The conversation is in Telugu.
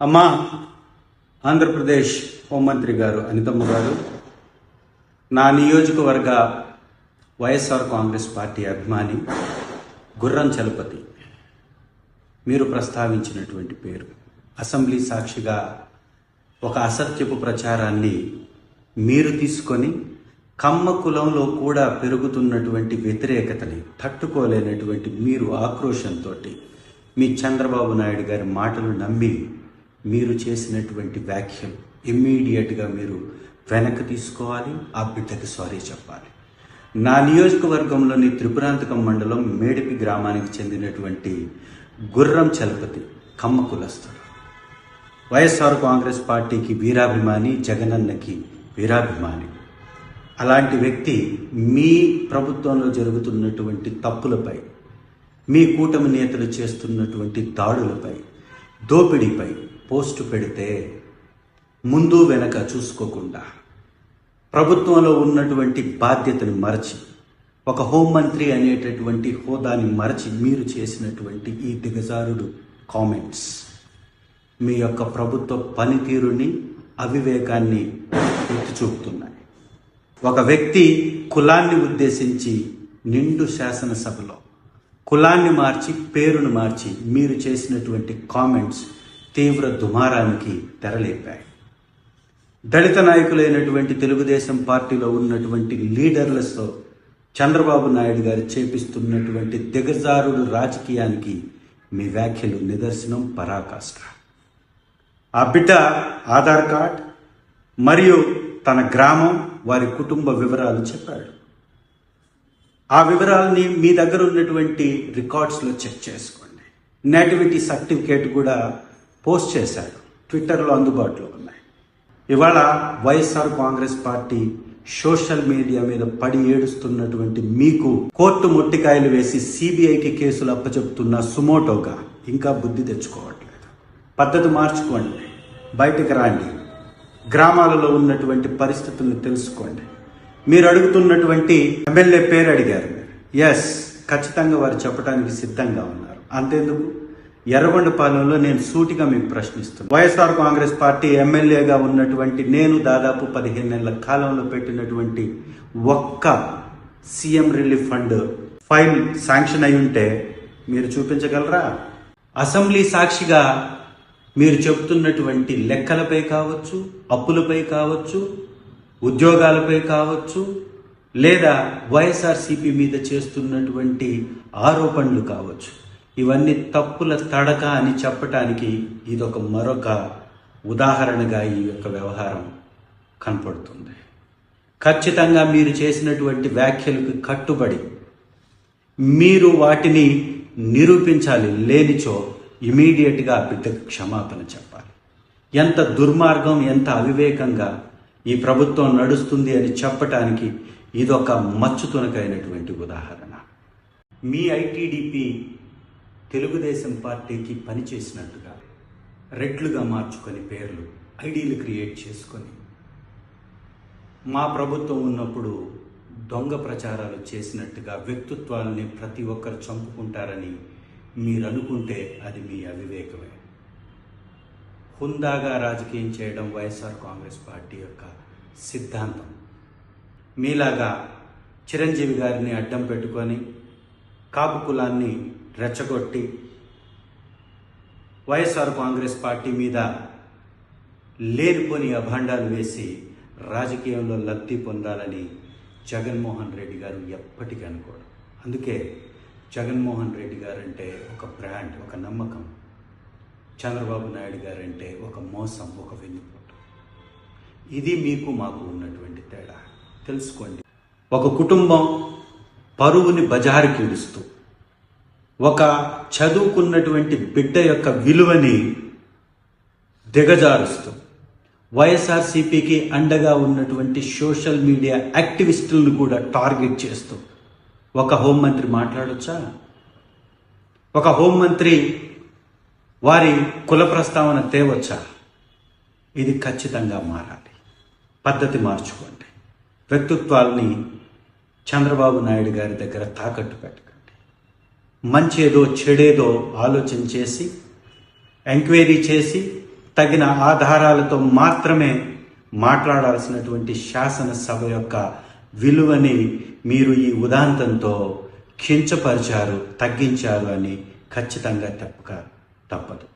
అమ్మా ఆంధ్రప్రదేశ్ హోంమంత్రి గారు అనితమ్మ గారు నా నియోజకవర్గ వైఎస్ఆర్ కాంగ్రెస్ పార్టీ అభిమాని గుర్రం చలపతి. మీరు ప్రస్తావించినటువంటి పేరు. అసెంబ్లీ సాక్షిగా ఒక అసత్యపు ప్రచారాన్ని మీరు తీసుకొని కమ్మ కులంలో కూడా పెరుగుతున్నటువంటి వ్యతిరేకతని తట్టుకోలేనటువంటి మీరు ఆక్రోషంతో మీ చంద్రబాబు నాయుడు గారి మాటలు నమ్మి మీరు చేసినటువంటి వ్యాఖ్యం ఇమ్మీడియట్గా మీరు వెనక్కి తీసుకోవాలి ఆ బిడ్డకి సారీ చెప్పాలి. నా నియోజకవర్గంలోని త్రిపురాంతకం మండలం మేడిపి గ్రామానికి చెందినటువంటి గుర్రం చలపతి కమ్మ కులస్తుడు. వైఎస్ఆర్ కాంగ్రెస్ పార్టీకి వీరాభిమాని జగనన్నకి వీరాభిమాని. అలాంటి వ్యక్తి మీ ప్రభుత్వంలో జరుగుతున్నటువంటి తప్పులపై మీ కూటమి నేతలు చేస్తున్నటువంటి దాడులపై దోపిడీపై పోస్టు పెడితే ముందు వెనక చూసుకోకుండా ప్రభుత్వంలో ఉన్నటువంటి బాధ్యతను మరచి ఒక హోంమంత్రి అనేటటువంటి హోదాని మరచి మీరు చేసినటువంటి ఈ దిగజారుడు కామెంట్స్. మీ యొక్క ప్రభుత్వ పనితీరుని అవివేకాన్ని ఎత్తి చూపుతున్నాయి. ఒక వ్యక్తి కులాన్ని ఉద్దేశించి నిండు శాసనసభలో కులాన్ని మార్చి పేరును మార్చి మీరు చేసినటువంటి కామెంట్స్ తీవ్ర దుమారానికి తెరలేపాయి. దళిత నాయకులైనటువంటి తెలుగుదేశం పార్టీలో ఉన్నటువంటి లీడర్లతో చంద్రబాబు నాయుడు గారు చేపిస్తున్నటువంటి దిగజారుడు రాజకీయానికి మీ వ్యాఖ్యలు నిదర్శనం పరాకాష్ట. ఆ బిడ్డ ఆధార్ కార్డ్ మరియు తన గ్రామం వారి కుటుంబ వివరాలు చెప్పాడు. ఆ వివరాలని మీ దగ్గర ఉన్నటువంటి రికార్డ్స్లో చెక్ చేసుకోండి. నేటివిటీ సర్టిఫికేట్ కూడా పోస్ట్ చేశాడు. ట్విట్టర్లో అందుబాటులో ఉన్నాయి. ఇవాళ YSR Congress party social media మీద పడి ఏడుస్తున్నటువంటి మీకు కోర్టు ముట్టికాయలు వేసి సిబిఐకి కేసులు అప్పచెప్తున్న సుమోటోగా ఇంకా బుద్ధి తెచ్చుకోవట్లేదు. పద్ధతి మార్చుకోండి. బయటకు రాండి. గ్రామాలలో ఉన్నటువంటి పరిస్థితులను తెలుసుకోండి. మీరు అడుగుతున్నటువంటి ఎమ్మెల్యే పేరు అడిగారు. ఎస్ ఖచ్చితంగా వారు చెప్పడానికి సిద్ధంగా ఉన్నారు. అంతేందుకు? ఎర్రగొండపాలెంలో నేను సూటిగా మీకు ప్రశ్నిస్తున్నాను వైఎస్ఆర్ కాంగ్రెస్ పార్టీ ఎమ్మెల్యేగా ఉన్నటువంటి నేను దాదాపు పదిహేను నెలల కాలంలో పెట్టినటువంటి ఒక్క CM relief fund file sanction అయి ఉంటే మీరు చూపించగలరా? అసెంబ్లీ సాక్షిగా మీరు చెబుతున్నటువంటి లెక్కలపై కావచ్చు అప్పులపై కావచ్చు ఉద్యోగాలపై కావచ్చు లేదా వైఎస్ఆర్సీపీ మీద చేస్తున్నటువంటి ఆరోపణలు కావచ్చు. ఇవన్నీ తప్పుల తడక అని చెప్పటానికి ఇదొక మరొక ఉదాహరణగా ఈ యొక్క వ్యవహారం కనపడుతుంది. ఖచ్చితంగా మీరు చేసినటువంటి వ్యాఖ్యలకు కట్టుబడి మీరు వాటిని నిరూపించాలి లేనిచో ఇమీడియట్గా ఆ బిడ్డకు క్షమాపణ చెప్పాలి. ఎంత దుర్మార్గం ఎంత అవివేకంగా ఈ ప్రభుత్వం నడుస్తుంది అని చెప్పటానికి ఇదొక మచ్చుతునకైనటువంటి ఉదాహరణ. మీ ఐటీడీపీ తెలుగుదేశం పార్టీకి పనిచేసినట్టుగా రెడ్లుగా మార్చుకొని పేర్లు ఐడీలు క్రియేట్ చేసుకొని మా ప్రభుత్వం ఉన్నప్పుడు దొంగ ప్రచారాలు చేసినట్టుగా వ్యక్తిత్వాలని ప్రతి ఒక్కరు చంపుకుంటారని మీరు అనుకుంటే అది మీ అవివేకమే. హుందాగా రాజకీయం చేయడం వైఎస్ఆర్ కాంగ్రెస్ పార్టీ యొక్క సిద్ధాంతం. మీలాగా చిరంజీవి గారిని అడ్డం పెట్టుకొని కాపు కులాన్ని రెచ్చగొట్టి వైఎస్ఆర్ కాంగ్రెస్ పార్టీ మీద లేనిపోని అభాండాలు వేసి రాజకీయంలో లబ్ధి పొందాలని జగన్మోహన్ రెడ్డి గారు ఎప్పటికీ అనుకోడు అందుకే జగన్మోహన్ రెడ్డి గారు అంటే ఒక బ్రాండ్ ఒక నమ్మకం. చంద్రబాబు నాయుడు గారంటే ఒక మోసం ఒక వెన్నుపోటు. ఇది మీకు మాకు ఉన్నటువంటి తేడా. తెలుసుకోండి. ఒక కుటుంబం పరువుని బజారుకి ఇడుస్తూ ఒక చదువుకున్నటువంటి బిడ్డ యొక్క విలువని దిగజారుస్తూ వైఎస్ఆర్సీపీకి అండగా ఉన్నటువంటి సోషల్ మీడియా యాక్టివిస్టులను కూడా టార్గెట్ చేస్తూ ఒక హోంమంత్రి మాట్లాడొచ్చా? ఒక హోంమంత్రి వారి కుల ప్రస్తావన తేవచ్చా? ఇది ఖచ్చితంగా మారాలి. పద్ధతి మార్చుకోండి. వ్యక్తిత్వాల్ని చంద్రబాబు నాయుడు గారి దగ్గర తాకట్టు పెట్టండి. మంచేదో చెడేదో ఆలోచన చేసి ఎంక్వైరీ చేసి తగిన ఆధారాలతో మాత్రమే మాట్లాడాల్సినటువంటి శాసనసభ యొక్క విలువని మీరు ఈ ఉదాంతంతో కించపరిచారు తగ్గించారు అని ఖచ్చితంగా తప్పక తప్పదు.